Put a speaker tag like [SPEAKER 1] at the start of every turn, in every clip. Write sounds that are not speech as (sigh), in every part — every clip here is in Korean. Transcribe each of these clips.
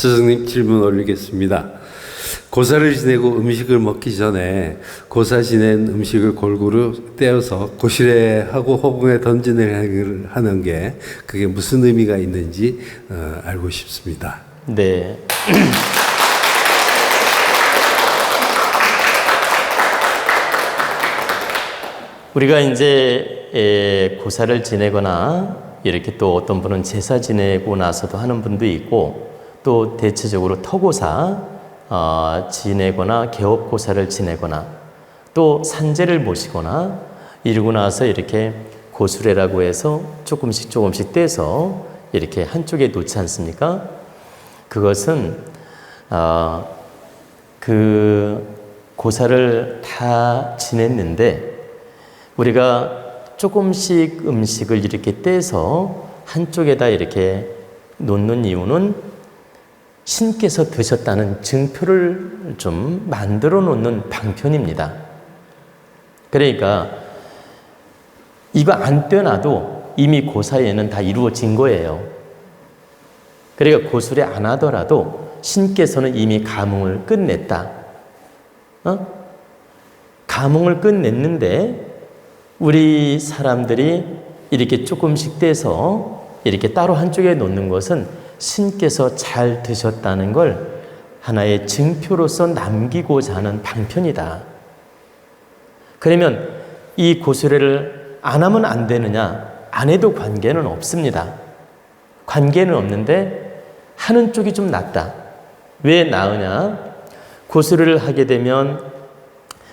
[SPEAKER 1] 스승님 질문 올리겠습니다. 고사를 지내고 음식을 먹기 전에 고사 지낸 음식을 골고루 떼어서 고실에 하고 허공에 던지는 하는 게 그게 무슨 의미가 있는지 어, 알고 싶습니다.
[SPEAKER 2] 네. (clears throat) 우리가 이제 에, 고사를 지내거나 이렇게 또 어떤 분은 제사 지내고 나서도 하는 분도 있고 또 대체적으로 터고사 어, 지내거나 개업고사를 지내거나 또 산재를 모시거나 이러고 나서 이렇게 고수레라고 해서 조금씩 조금씩 떼서 이렇게 한쪽에 놓지 않습니까? 그것은 어, 그 고사를 다 지냈는데 우리가 조금씩 음식을 이렇게 떼서 한쪽에다 이렇게 놓는 이유는 신께서 드셨다는 증표를 좀 만들어 놓는 방편입니다. 그러니까 이거 안 떼어놔도 이미 고사에는 다 이루어진 거예요. 그러니까 고술에 안 하더라도 신께서는 이미 감흥을 끝냈다. 어? 감흥을 끝냈는데 우리 사람들이 이렇게 조금씩 떼서 이렇게 따로 한쪽에 놓는 것은 신께서 잘 드셨다는 걸 하나의 증표로서 남기고자 하는 방편이다. 그러면 이 고수례를 안 하면 안 되느냐? 안 해도 관계는 없습니다. 관계는 없는데 하는 쪽이 좀 낫다. 왜 나으냐? 고수를 하게 되면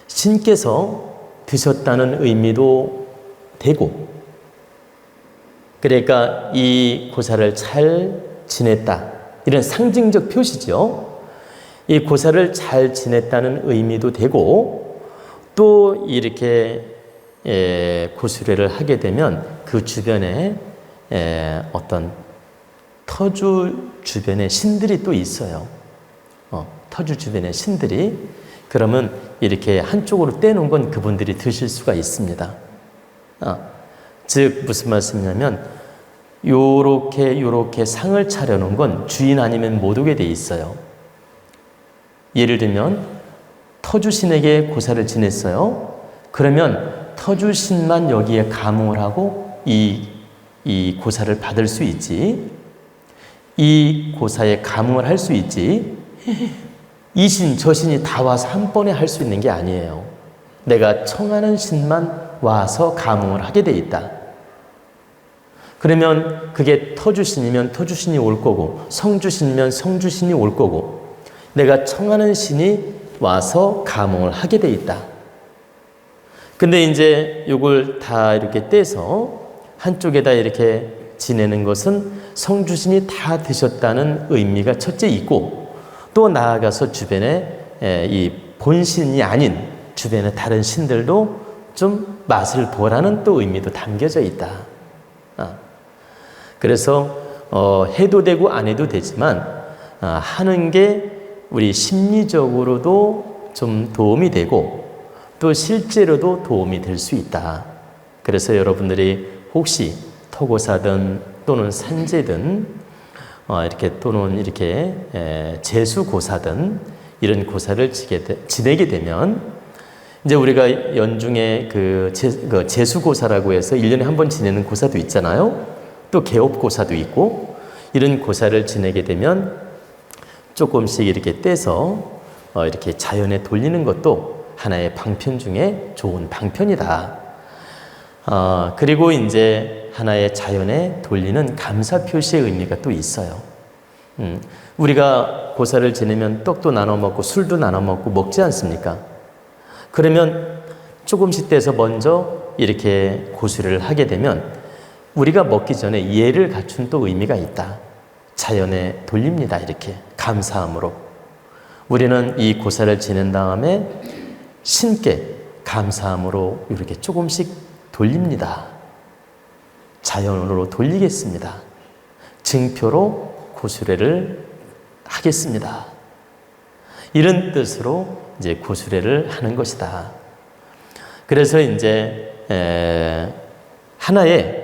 [SPEAKER 2] 신께서 드셨다는 의미도 되고, 그러니까 이 고사를 잘 지냈다. 이런 상징적 표시죠. 이 고사를 잘 지냈다는 의미도 되고, 또 이렇게 예, 고수례를 하게 되면 그 주변에 예, 어떤 터주 주변에 신들이 또 있어요. 어, 터주 주변에 신들이 그러면 이렇게 한쪽으로 떼놓은 건 그분들이 드실 수가 있습니다. 어, 즉 무슨 말씀이냐면 요렇게 요렇게 상을 차려놓은 건 주인 아니면 못 오게 돼 있어요. 예를 들면 터주신에게 고사를 지냈어요. 그러면 터주신만 여기에 감흥을 하고 이, 이 고사를 받을 수 있지. 이 고사에 감흥을 할 수 있지. 이 신, 저 신이 다 와서 한 번에 할 수 있는 게 아니에요. 내가 청하는 신만 와서 감흥을 하게 돼 있다. 그러면 그게 터주신이면 터주신이 올 거고, 성주신이면 성주신이 올 거고, 내가 청하는 신이 와서 감흥을 하게 돼 있다. 근데 이제 이걸 다 이렇게 떼서 한쪽에다 이렇게 지내는 것은 성주신이 다 드셨다는 의미가 첫째 있고 또 나아가서 주변에 이 본신이 아닌 주변의 다른 신들도 좀 맛을 보라는 또 의미도 담겨져 있다. 아. 그래서 어, 해도 되고 안 해도 되지만 아, 하는 게 우리 심리적으로도 좀 도움이 되고 또 실제로도 도움이 될 수 있다. 그래서 여러분들이 혹시 토고사든 또는 산재든 어, 이렇게 또는 이렇게 에, 재수고사든 이런 고사를 되, 지내게 되면 이제 우리가 연중에 그, 재, 그 재수고사라고 해서 1년에 한 번 지내는 고사도 있잖아요. 또 개업고사도 있고 이런 고사를 지내게 되면 조금씩 이렇게 떼서 어, 이렇게 자연에 돌리는 것도 하나의 방편 중에 좋은 방편이다. 어, 그리고 이제 하나의 자연에 돌리는 감사 표시의 의미가 또 있어요. 음, 우리가 고사를 지내면 떡도 나눠 먹고 술도 나눠 먹고 먹지 않습니까? 그러면 조금씩 떼서 먼저 이렇게 고수를 하게 되면 우리가 먹기 전에 예를 갖춘 또 의미가 있다. 자연에 돌립니다. 이렇게 감사함으로. 우리는 이 고사를 지낸 다음에 신께 감사함으로 이렇게 조금씩 돌립니다. 자연으로 돌리겠습니다. 증표로 고수례를 하겠습니다. 이런 뜻으로 이제 고수례를 하는 것이다. 그래서 이제 하나의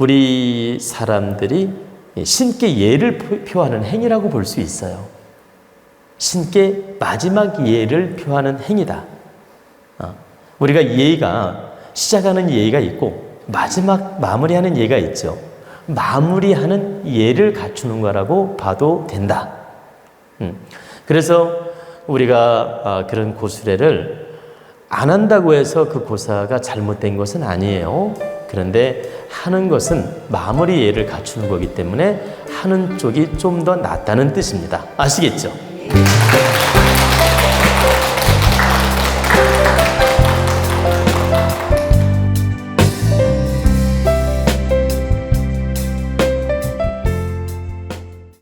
[SPEAKER 2] 우리 사람들이 예, 신께 예를 표- 표하는 행위라고 볼 수 있어요. 신께 마지막 예를 표하는 행위다. 어, 우리가 예가 시작하는 예가 있고 마지막 마무리하는 예가 있죠. 마무리하는 예를 갖추는 거라고 봐도 된다. 음, 그래서 우리가 아, 그런 고수례를 안 한다고 해서 그 고사가 잘못된 것은 아니에요. 그런데 하는 것은 마무리 예를 갖추는 거기 때문에 하는 쪽이 좀 더 낫다는 뜻입니다. 아시겠죠?